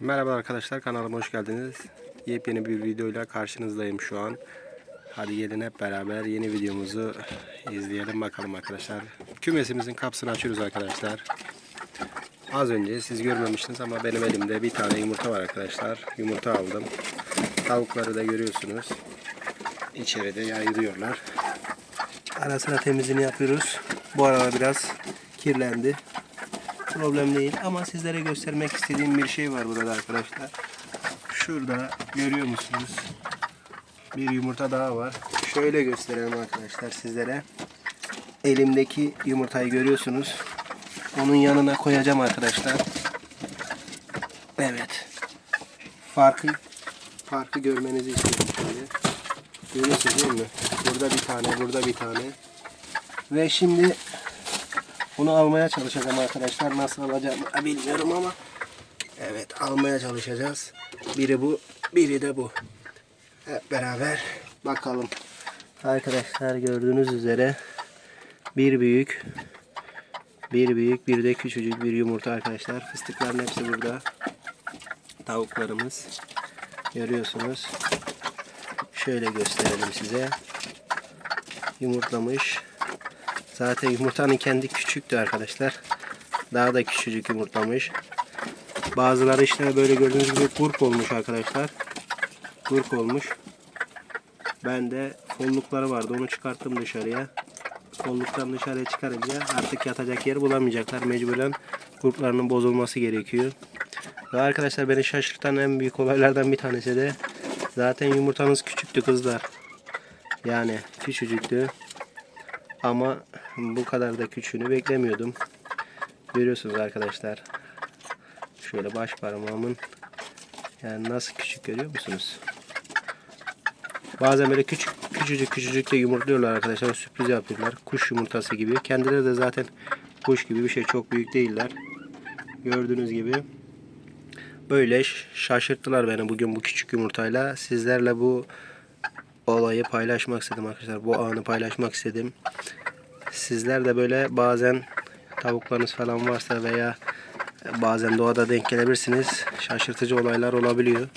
Merhaba arkadaşlar kanalıma hoş geldiniz. Yepyeni bir videoyla karşınızdayım şu an. Hadi gelin hep beraber yeni videomuzu izleyelim bakalım arkadaşlar. Kümesimizin kapısını açıyoruz arkadaşlar. Az önce siz görmemiştiniz ama benim elimde bir tane yumurta var arkadaşlar. Yumurta aldım. Tavukları da görüyorsunuz. İçeride yayılıyorlar. Ara sıra temizliğini yapıyoruz. Bu arada biraz kirlendi problem değil ama sizlere göstermek istediğim bir şey var burada arkadaşlar. Şurada görüyor musunuz? Bir yumurta daha var. Şöyle gösterelim arkadaşlar sizlere. Elimdeki yumurtayı görüyorsunuz. Onun yanına koyacağım arkadaşlar. Evet. Farkı farkı görmenizi istiyorum şöyle. Görüyorsunuz değil mi? Burada bir tane, burada bir tane. Ve şimdi bunu almaya çalışacağım arkadaşlar. Nasıl alacağımı bilmiyorum ama. Evet almaya çalışacağız. Biri bu, biri de bu. Hep beraber bakalım. Arkadaşlar gördüğünüz üzere bir büyük, bir büyük, bir de küçücük bir yumurta arkadaşlar. Fıstıkların hepsi burada. Tavuklarımız. Görüyorsunuz. Şöyle gösterelim size. Yumurtlamış. Zaten yumurtanın kendi küçüktü arkadaşlar. Daha da küçücük yumurtlamış. Bazıları işte böyle gördüğünüz gibi kurk olmuş arkadaşlar. Kurk olmuş. Ben de kollukları vardı. Onu çıkarttım dışarıya. Kolluktan dışarıya çıkarınca artık yatacak yer bulamayacaklar. Mecburen kurklarının bozulması gerekiyor. Ve arkadaşlar beni şaşırtan en büyük olaylardan bir tanesi de zaten yumurtanız küçüktü kızlar. Yani küçücüktü. Ama bu kadar da küçüğünü beklemiyordum. Görüyorsunuz arkadaşlar. Şöyle baş parmağımın yani nasıl küçük görüyor musunuz? Bazen böyle küçük küçücük küçücük de yumurtluyorlar arkadaşlar. Sürpriz yapıyorlar. Kuş yumurtası gibi. Kendileri de zaten kuş gibi bir şey. Çok büyük değiller. Gördüğünüz gibi. Böyle şaşırttılar beni bugün bu küçük yumurtayla. Sizlerle bu olayı paylaşmak istedim arkadaşlar. Bu anı paylaşmak istedim. Sizler de böyle bazen tavuklarınız falan varsa veya bazen doğada denk gelebilirsiniz. Şaşırtıcı olaylar olabiliyor.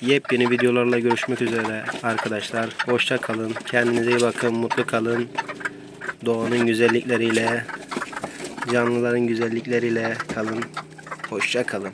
Yepyeni videolarla görüşmek üzere arkadaşlar. Hoşça kalın. Kendinize iyi bakın. Mutlu kalın. Doğanın güzellikleriyle, canlıların güzellikleriyle kalın. Hoşça kalın.